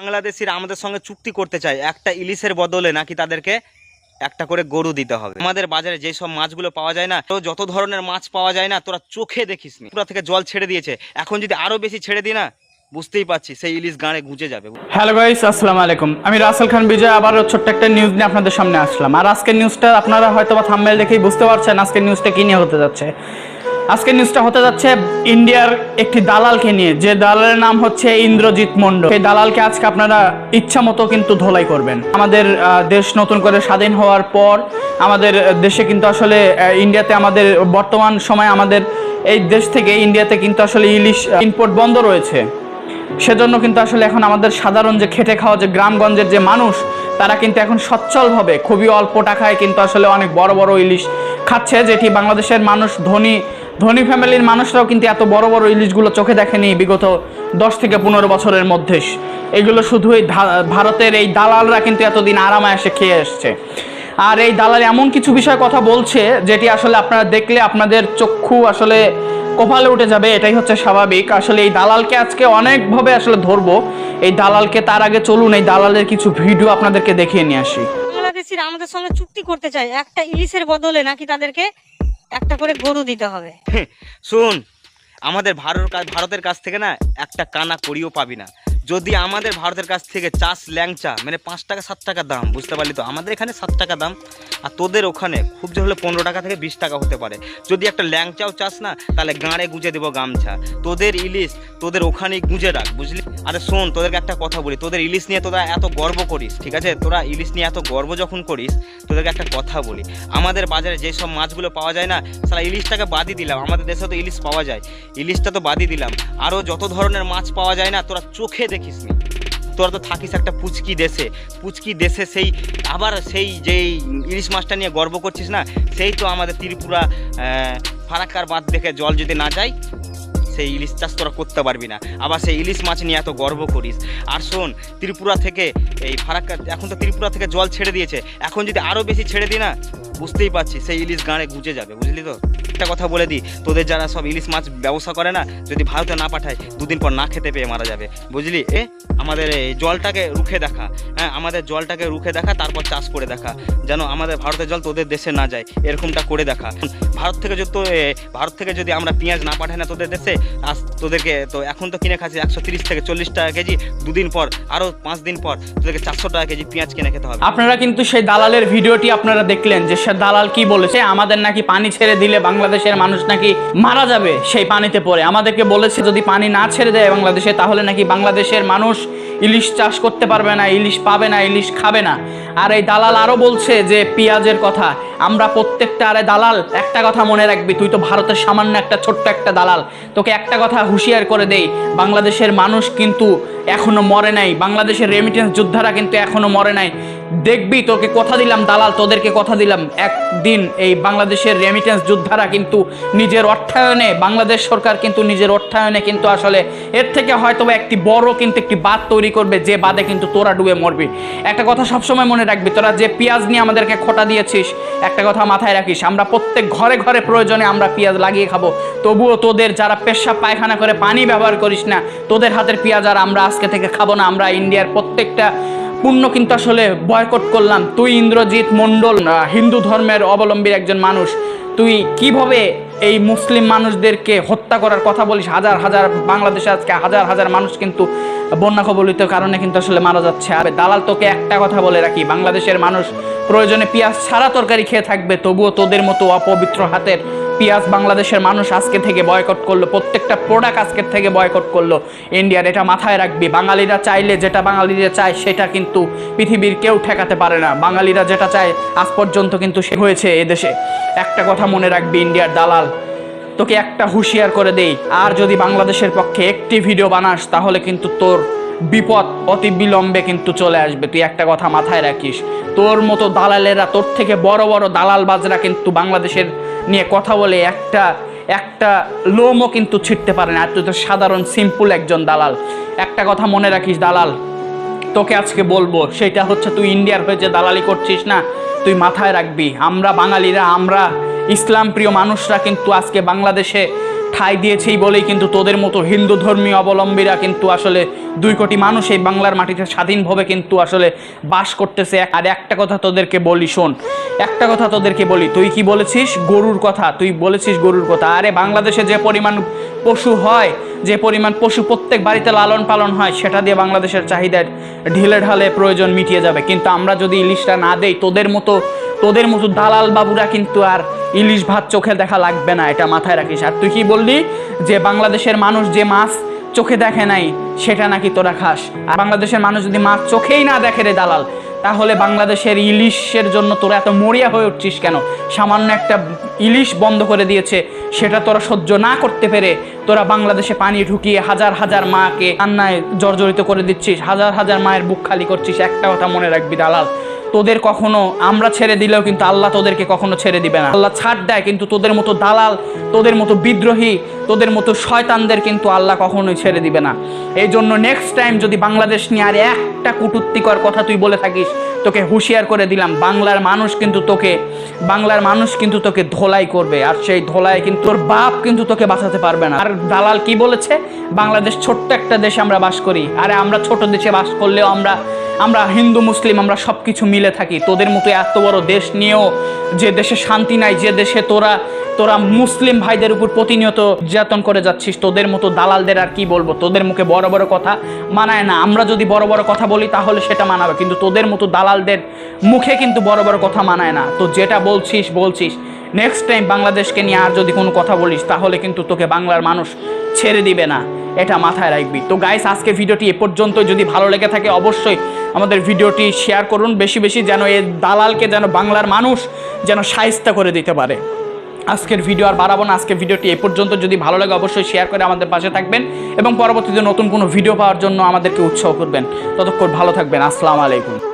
বাংলাদেশিরা আমাদের সঙ্গে চুক্তি করতে চায়, একটা ইলিশের বদলে নাকি তাদেরকে একটা করে গরু দিতে হবে। আমাদের বাজারে যে সব মাছগুলো পাওয়া যায় না, তো যত ধরনের মাছ পাওয়া যায় না, তোরা চোখে দেখিস নি। পুরা থেকে জল ছেড়ে দিয়েছে। এখন যদি আরও বেশি ছেড়ে দিই না, বুঝতেই পারছি সেই ইলিশ গাঁড়ে গুঁজে যাবে। হ্যালো গাইস আসসালামু আলাইকুম। আমি রাসেল খান বিজয় আবারও ছোট্ট একটা নিউজ নিয়ে আপনাদের সামনে আসলাম। আর আজকের নিউজটা আপনারা হয়তো বা থাম্বেল দেখেই বুঝতে পারছেন আজকের নিউজটা কি নিয়ে হতে যাচ্ছে। আজকের নিউজটা হতে যাচ্ছে ইন্ডিয়ার একটি দালালকে নিয়ে। যে দালালের নাম হচ্ছে ইন্দ্রজিৎ মন্ডল সেই দালালকে আজকে আপনারা ইচ্ছা মতো কিন্তু ধোলাই করবেন। আমাদের দেশ নতুন করে স্বাধীন হওয়ার পর আমাদের দেশে কিন্তু আসলে ইন্ডিয়াতে আমাদের বর্তমান সময় আমাদের এই দেশ থেকে ইন্ডিয়াতে কিন্তু আসলে ইলিশ ইম্পোর্ট বন্ধ রয়েছে। সেজন্য কিন্তু আসলে এখন আমাদের সাধারণ যে খেটে খাওয়া যে গ্রামগঞ্জের যে মানুষ, তারা কিন্তু এখন সচ্ছলভাবে খুবই অল্প টাকায় কিন্তু আসলে অনেক বড় বড় ইলিশ খাচ্ছে, যেটি বাংলাদেশের মানুষ ধনী ধনী ফ্যামিলির মানুষরাও কিন্তু এত বড় বড় ইলিশগুলো চোখে দেখেনি বিগত দশ থেকে পনেরো বছরের মধ্যে। এগুলো শুধুই ধা- ভারতের এই দালালরা কিন্তু এতদিন আরামে এসে খেয়ে এসছে। আর এই দালাল এমন কিছু বিষয় কথা বলছে, যেটি আসলে আপনারা দেখলে আপনাদের চক্ষু আসলে কপালে উঠে যাবে, এটাই হচ্ছে স্বাভাবিক। আসলে এই দালালকে আজকে অনেকভাবে আসলে ধরবো। এই দালালকে তার আগে চলুন, এই দালালের কিছু ভিডিও আপনাদেরকে দেখিয়ে নিয়ে আসি। বাংলাদেশিরা আমাদের সঙ্গে চুক্তি করতে চায়, একটা ইলিশের বদলে নাকি তাদেরকে একটা করে গরু দিতে হবে? শুন, আমাদের ভারত ভারতের কাছ থেকে না একটা কানা করিও পাবি না। যদি আমাদের ভারতের কাছ থেকে চাষ ল্যাংচা মানে পাঁচ টাকা, সাত টাকা দাম, বুঝতে পারলি তো? আমাদের এখানে সাত টাকা দাম আর তোদের ওখানে খুব যে হলে পনেরো টাকা থেকে বিশ টাকা হতে পারে। যদি একটা ল্যাংচাও চাস না, তাহলে গাঁড়ে গুঁজে দেবো গামছা। তোদের ইলিশ, তোদের ওখানেই গুঁজে রাখ, বুঝলি? আরে শোন, তোদেরকে একটা কথা বলি, তোদের ইলিশ নিয়ে তোরা এত গর্ব করিস, ঠিক আছে? তোরা ইলিশ নিয়ে এত গর্ব যখন করিস, তোদেরকে একটা কথা বলি। আমাদের বাজারে যেসব মাছগুলো পাওয়া যায় না সারা ইলিশটাকে বাদই দিলাম, আমাদের দেশে তো ইলিশ পাওয়া যায়। ইলিশটা তো বাদই দিলাম। আরও যত ধরনের মাছ পাওয়া যায় না, তোরা চোখে দেখিস নি তোরা তো থাকিস একটা পুচকি দেশে। পুচকি দেশে সেই আবার সেই যেই ইলিশ মাছটা নিয়ে গর্ব করছিস না? সেই তো আমাদের ত্রিপুরা ফারাক্কার বাঁধ দেখে জল যদি না যায়, সেই ইলিশ চাষ তোরা করতে পারবি না। আবার সেই ইলিশ মাছ নিয়ে এত গর্ব করিস। আর শোন, ত্রিপুরা থেকে এই ফারাক্কা, এখন তো ত্রিপুরা থেকে জল ছেড়ে দিয়েছে। এখন যদি আরও বেশি ছেড়ে দিই না, বুঝতেই পারছি সেই ইলিশ গাঁড়ে গুজে যাবে, বুঝলি তো? একটা কথা বলে দিই তোদের যারা সব ইলিশ মাছ ব্যবসা করে না যদি ভারতে না পাঠায় দুদিন পর না খেতে পেয়ে মারা যাবে। বুঝলি? এ আমাদের এই জলটাকে রুখে দেখা। হ্যাঁ আমাদের জলটাকে রুখে দেখা তারপর চাষ করে দেখা। যেন আমাদের ভারতের জল তোদের দেশে না যায় এরকমটা করে দেখা। ভারত থেকে যদি তো, এ, ভারত থেকে যদি আমরা পেঁয়াজ না পাঠাই না তোদের দেশে আজ তোদেরকে তো এখন তো কিনে খাচ্ছি একশো তিরিশ থেকে চল্লিশ টাকা কেজি দুদিন পর আরও পাঁচ দিন পর তোদেরকে চারশো টাকা কেজি পেঁয়াজ কিনে খেতে হবে। আপনারা কিন্তু সেই দালালের ভিডিওটি আপনারা দেখলেন যে সে দালাল কি বলেছে আমাদের নাকি পানি ছেড়ে দিলে বাংলাদেশের মানুষ নাকি মারা যাবে সেই পানিতে পড়ে। আমাদেরকে বলেছে, যদি পানি না ছেড়ে দেয় বাংলাদেশে, তাহলে নাকি বাংলাদেশের মানুষ ইলিশ চাষ করতে পারবে না, ইলিশ পাবে না, ইলিশ খাবে না। আর এই দালাল আরও বলছে যে, পেঁয়াজের কথা, আমরা প্রত্যেকটা আরে দালাল, একটা কথা মনে রাখবি, তুই তো ভারতের সামান্য একটা ছোট্ট একটা দালাল। তোকে একটা কথা হুঁশিয়ার করে দেই, বাংলাদেশের মানুষ কিন্তু এখনও মরে নাই, বাংলাদেশের রেমিটেন্স যোদ্ধারা কিন্তু এখনও মরে নাই। দেখবি, তোকে কথা দিলাম, দালাল, তোদেরকে কথা দিলাম। একদিন এই বাংলাদেশের রেমিটেন্স যোদ্ধারা কিন্তু নিজের অর্থায়নে, বাংলাদেশ সরকার কিন্তু নিজের অর্থায়নে কিন্তু আসলে এর থেকে হয়তো একটি বড় কিন্তু একটি বাদ তৈরি করবে, যে বাদে কিন্তু তোরা ডুবে মরবি। একটা কথা সবসময় মনে রাখবি, তোরা যে পেঁয়াজ নিয়ে আমাদেরকে খোটা দিয়েছিস, একটা কথা মাথায় রাখিস, আমরা প্রত্যেক ঘরে ঘরে প্রয়োজনে আমরা পেঁয়াজ লাগিয়ে খাব। তবুও তোদের যারা পেশা পায়খানা করে পানি ব্যবহার করিস না, তোদের হাতের পেঁয়াজ আর আমরা আজকে থেকে খাব না, আমরা ইন্ডিয়ার প্রত্যেকটা পূর্ণ কিন্তু আসলে বয়কট করলাম। তুই ইন্দ্রজিৎ মণ্ডল হিন্দু ধর্মের অবলম্বী একজন মানুষ। তুই কীভাবে এই মুসলিম মানুষদেরকে হত্যা করার কথা বলিস? হাজার হাজার বাংলাদেশে আজকে হাজার হাজার মানুষ কিন্তু বন্যা কবলিত কারণে কিন্তু আসলে মারা যাচ্ছে। আর দালাল তোকে একটা কথা বলে রাখি, বাংলাদেশের মানুষ প্রয়োজনে পেঁয়াজ ছাড়া তরকারি খেয়ে থাকবে, তবুও তোদের মতো অপবিত্র হাতের পেঁয়াজ বাংলাদেশের মানুষ আজকে থেকে বয়কট করল, প্রত্যেকটা প্রোডাক্ট আজকের থেকে বয়কট করল। ইন্ডিয়ার এটা মাথায় রাখবি, বাঙালিরা চাইলে যেটা বাঙালিরা চায় সেটা কিন্তু পৃথিবীর কেউ ঠেকাতে পারে না। বাঙালিরা যেটা চায় আজ পর্যন্ত কিন্তু সে হয়েছে এদেশে একটা কথা মনে রাখবি ইন্ডিয়ার দালাল তোকে একটা হুঁশিয়ার করে দেই, আর যদি বাংলাদেশের পক্ষে একটি ভিডিও বানাস, তাহলে কিন্তু তোর বিপদ অতি বিলম্বে কিন্তু চলে আসবে। তুই একটা কথা মাথায় রাখিস, তোর মতো দালালেরা, তোর থেকে বড় বড় দালাল বাজরা কিন্তু বাংলাদেশের নিয়ে কথা বলে একটা একটা লোমও কিন্তু ছিটতে পারে না। আর তুই তো সাধারণ সিম্পল একজন দালাল। একটা কথা মনে রাখিস দালাল, তোকে আজকে বলব, সেটা হচ্ছে তুই ইন্ডিয়ার হয়ে যে দালালি করছিস না, তুই মাথায় রাখবি, আমরা বাঙালিরা, আমরা ইসলাম প্রিয় মানুষরা কিন্তু আজকে বাংলাদেশে ঠাঁই দিয়েছেই বলেই কিন্তু তোদের মতো হিন্দু ধর্মীয় অবলম্বীরা কিন্তু আসলে দুই কোটি মানুষ এই বাংলার মাটিতে স্বাধীনভাবে কিন্তু আসলে বাস করতেছে। আর একটা কথা তোদেরকে বলি, শোন, একটা কথা তোদেরকে বলি, তুই কি বলেছিস? গরুর কথা, তুই বলেছিস গরুর কথা। আরে, বাংলাদেশে যে পরিমাণ পশু হয়, যে পরিমাণ পশু প্রত্যেক বাড়িতে লালন পালন হয়, সেটা দিয়ে বাংলাদেশের চাহিদার ঢিলে ঢালে প্রয়োজন মিটিয়ে যাবে। কিন্তু আমরা যদি ইলিশটা না দেই, তোদের মতো তোদের মতো দালাল বাবুরা কিন্তু আর ইলিশ ভাত চোখে দেখা লাগবে না, এটা মাথায় রাখিস। আর তুই কি বললি যে বাংলাদেশের মানুষ যে মাছ চোখে দেখে নাই, সেটা নাকি তোরা খাস? আর বাংলাদেশের মানুষ যদি মাছ চোখেই না দেখে রে দালাল, তাহলে বাংলাদেশের ইলিশের জন্য তোরা এত মরিয়া হয়ে উঠছিস কেন? সামান্য একটা ইলিশ বন্ধ করে দিয়েছে, সেটা তোরা সহ্য না করতে পেরে তোরা বাংলাদেশে পানি ঢুকিয়ে হাজার হাজার মাকে কান্নায় জর্জরিত করে দিচ্ছিস, হাজার হাজার মায়ের বুক খালি করছিস, একটা কথা মনে রাখবি দালাল। তোদের কখনো আমরা ছেড়ে দিলেও কিন্তু আল্লাহ তোদেরকে কখনো ছেড়ে দিবে না। আল্লাহ ছাড় দেয় কিন্তু তোদের মতো দালাল, তোদের মতো বিদ্রোহী, তোদের মতো শয়তানদের কিন্তু আল্লাহ কখনোই ছেড়ে দিবে না। এই জন্য নেক্সট টাইম যদি বাংলাদেশ নিয়ে আর একটা কটূক্তিকর কথা তুই বলে থাকিস, তোকে হুঁশিয়ার করে দিলাম, বাংলার মানুষ কিন্তু তোকে, বাংলার মানুষ কিন্তু তোকে ধোলাই করবে, আর সেই ধোলাই কিন্তু তোর বাপ কিন্তু তোকে বাঁচাতে পারবে না। আর দালাল কি বলেছে? বাংলাদেশ ছোট্ট একটা দেশে আমরা বাস করি, আরে আমরা ছোট দেশে বাস করলেও আমরা আমরা হিন্দু, মুসলিম, আমরা সব কিছু মিলে থাকি। তোদের মতো এত বড় দেশ নিয়েও যে দেশে শান্তি নাই, যে দেশে তোরা তোরা মুসলিম ভাইদের উপর প্রতিনিয়ত নির্যাতন করে যাচ্ছিস, তোদের মতো দালালদের আর কি বলব? তোদের মুখে বড় বড় কথা মানায় না। আমরা যদি বড় বড় কথা বলি, তাহলে সেটা মানাবে। কিন্তু তোদের মতো দালালদের মুখে কিন্তু বড় বড় কথা মানায় না। তো যেটা বলছিস বলছিস। নেক্সট টাইম বাংলাদেশকে নিয়ে আর যদি কোনো কথা বলিস, তাহলে কিন্তু তোকে বাংলার মানুষ ছেড়ে দিবে না। এটা মাথায় রাখবি। তো গাইস আজকে ভিডিওটি এ পর্যন্ত যদি ভালো লেগে থাকে, অবশ্যই আমাদের ভিডিওটি শেয়ার করুন। বেশি বেশি যেন এই দালালকে যেন বাংলার মানুষ যেন সাহিস্তা করে দিতে পারে। আজকের ভিডিও আর বাড়াবো না। আজকের ভিডিওটি এ পর্যন্ত। যদি ভালো লাগে অবশ্যই শেয়ার করে আমাদের পাশে থাকবেন এবং পরবর্তীতে নতুন কোনো ভিডিও পাওয়ার জন্য আমাদেরকে উৎসাহ করবেন। ততক্ষণ ভালো থাকবেন। আসসালামু আলাইকুম।